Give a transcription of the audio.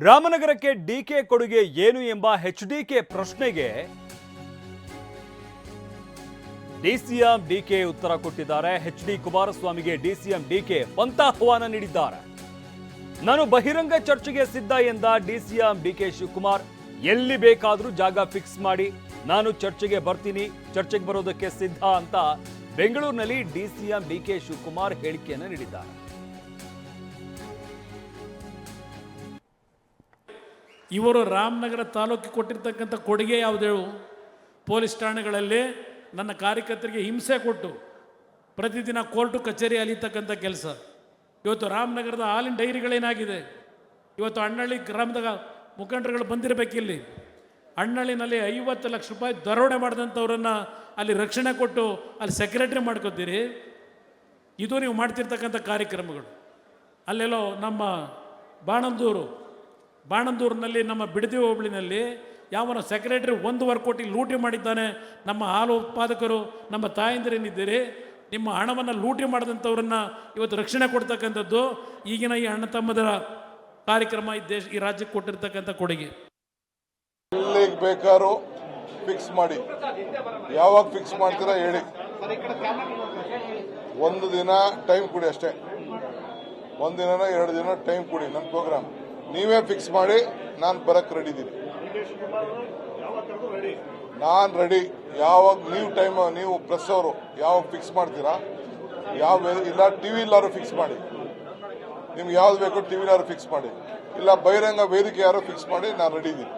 ರಾಮನಗರಕ್ಕೆ DK ಕೊಡುಗೆ ಏನು ಎಂಬ ಎಚ್ಡಿಕೆ ಪ್ರಶ್ನೆಗೆ ಡಿಸಿಎಂ ಡಿಕೆ ಉತ್ತರ ಕೊಟ್ಟಿದ್ದಾರೆ. ಎಚ್ ಡಿ ಕುಮಾರಸ್ವಾಮಿಗೆ ಡಿಸಿಎಂ ಡಿಕೆ ಆಹ್ವಾನ ನೀಡಿದ್ದಾರೆ. ನಾನು ಬಹಿರಂಗ ಚರ್ಚೆಗೆ ಸಿದ್ಧ ಎಂದ ಡಿಸಿಎಂ ಡಿಕೆ ಶಿವಕುಮಾರ್, ಎಲ್ಲಿ ಬೇಕಾದರೂ ಜಾಗ ಫಿಕ್ಸ್ ಮಾಡಿ, ನಾನು ಚರ್ಚೆಗೆ ಬರ್ತೀನಿ, ಚರ್ಚೆಗೆ ಬರೋದಕ್ಕೆ ಸಿದ್ಧ ಅಂತ ಬೆಂಗಳೂರಿನಲ್ಲಿ ಡಿಸಿಎಂ ಡಿಕೆ ಶಿವಕುಮಾರ್ ಹೇಳಿಕೆಯನ್ನು ನೀಡಿದ್ದಾರೆ. ಇವರು ರಾಮನಗರ ತಾಲೂಕಿಗೆ ಕೊಟ್ಟಿರ್ತಕ್ಕಂಥ ಕೊಡುಗೆ ಯಾವುದೇವು ಪೊಲೀಸ್ ಠಾಣೆಗಳಲ್ಲಿ ನನ್ನ ಕಾರ್ಯಕರ್ತರಿಗೆ ಹಿಂಸೆ ಕೊಟ್ಟು ಪ್ರತಿದಿನ ಕೋರ್ಟು ಕಚೇರಿ ಅಲಿತಕ್ಕಂಥ ಕೆಲಸ. ಇವತ್ತು ರಾಮನಗರದ ಹಾಲಿನ ಡೈರಿಗಳೇನಾಗಿದೆ ಇವತ್ತು ಅಣ್ಣಳ್ಳಿ ಗ್ರಾಮದಾಗ ಮುಖಂಡರುಗಳು ಬಂದಿರಬೇಕಿಲ್ಲಿ. ಅಣ್ಣಳ್ಳಿನಲ್ಲಿ ಐವತ್ತು ಲಕ್ಷ ರೂಪಾಯಿ ದರೋಡೆ ಮಾಡಿದಂಥವ್ರನ್ನ ಅಲ್ಲಿ ರಕ್ಷಣೆ ಕೊಟ್ಟು ಅಲ್ಲಿ ಸೆಕ್ರೆಟ್ರಿ ಮಾಡ್ಕೋತೀರಿ? ಇದು ನೀವು ಮಾಡ್ತಿರ್ತಕ್ಕಂಥ ಕಾರ್ಯಕ್ರಮಗಳು. ಅಲ್ಲೆಲ್ಲೋ ನಮ್ಮ ಬಾಣಂದೂರು ಬಾಣಂದೂರಿನಲ್ಲಿ, ನಮ್ಮ ಬಿಡದಿ ಹೋಬಳಿನಲ್ಲಿ ಯಾವನ ಸೆಕ್ರೆಟರಿ ಒಂದೂವರೆ ಕೋಟಿ ಲೂಟಿ ಮಾಡಿದ್ದಾನೆ. ನಮ್ಮ ಹಾಲು ಉತ್ಪಾದಕರು, ನಮ್ಮ ತಾಯಂದಿರೇನಿದ್ದೀರಿ? ನಿಮ್ಮ ಹಣವನ್ನು ಲೂಟಿ ಮಾಡಿದಂಥವ್ರನ್ನ ಇವತ್ತು ರಕ್ಷಣೆ ಕೊಡ್ತಕ್ಕಂಥದ್ದು ಈಗಿನ ಈ ಅಣ್ಣ ತಮ್ಮದರ ಕಾರ್ಯಕ್ರಮ ಈ ದೇಶ, ಈ ರಾಜ್ಯಕ್ಕೆ ಕೊಟ್ಟಿರ್ತಕ್ಕಂಥ ಕೊಡುಗೆ. ಎಲ್ಲಿಗೆ ಬೇಕಾದ್ರೂ ಫಿಕ್ಸ್ ಮಾಡಿ. ಯಾವಾಗ ಫಿಕ್ಸ್ ಮಾಡ್ತೀರಾ ಹೇಳಿ. ಒಂದು ದಿನ ಟೈಮ್ ಕೊಡಿ ಅಷ್ಟೇ. ಒಂದು ದಿನನ ಎರಡು ದಿನ ಟೈಮ್ ಕೊಡಿ ನನ್ನ ಪ್ರೋಗ್ರಾಮ್ ನೀವೇ ಫಿಕ್ಸ್ ಮಾಡಿ, ನಾನು ಬರಕ್ ರೆಡಿ ಇದ್ದೀನಿ ನಾನು ರೆಡಿ ಯಾವಾಗ ನೀವು ಟೈಮ್ ನೀವು ಪ್ರೆಸ್ ಅವರು ಯಾವಾಗ ಫಿಕ್ಸ್ ಮಾಡ್ತೀರಾ? ಯಾವ ಇಲ್ಲ ಟಿವಿ ಇಲ್ಲಾರು ಫಿಕ್ಸ್ ಮಾಡಿ. ನಿಮ್ಗೆ ಯಾವ್ದು ಬೇಕು ಟಿವಿಲಾರು ಫಿಕ್ಸ್ ಮಾಡಿ. ಇಲ್ಲ, ಬಹಿರಂಗ ವೇದಿಕೆ ಯಾರು ಫಿಕ್ಸ್ ಮಾಡಿ, ನಾನು ರೆಡಿ ಇದ್ದೀನಿ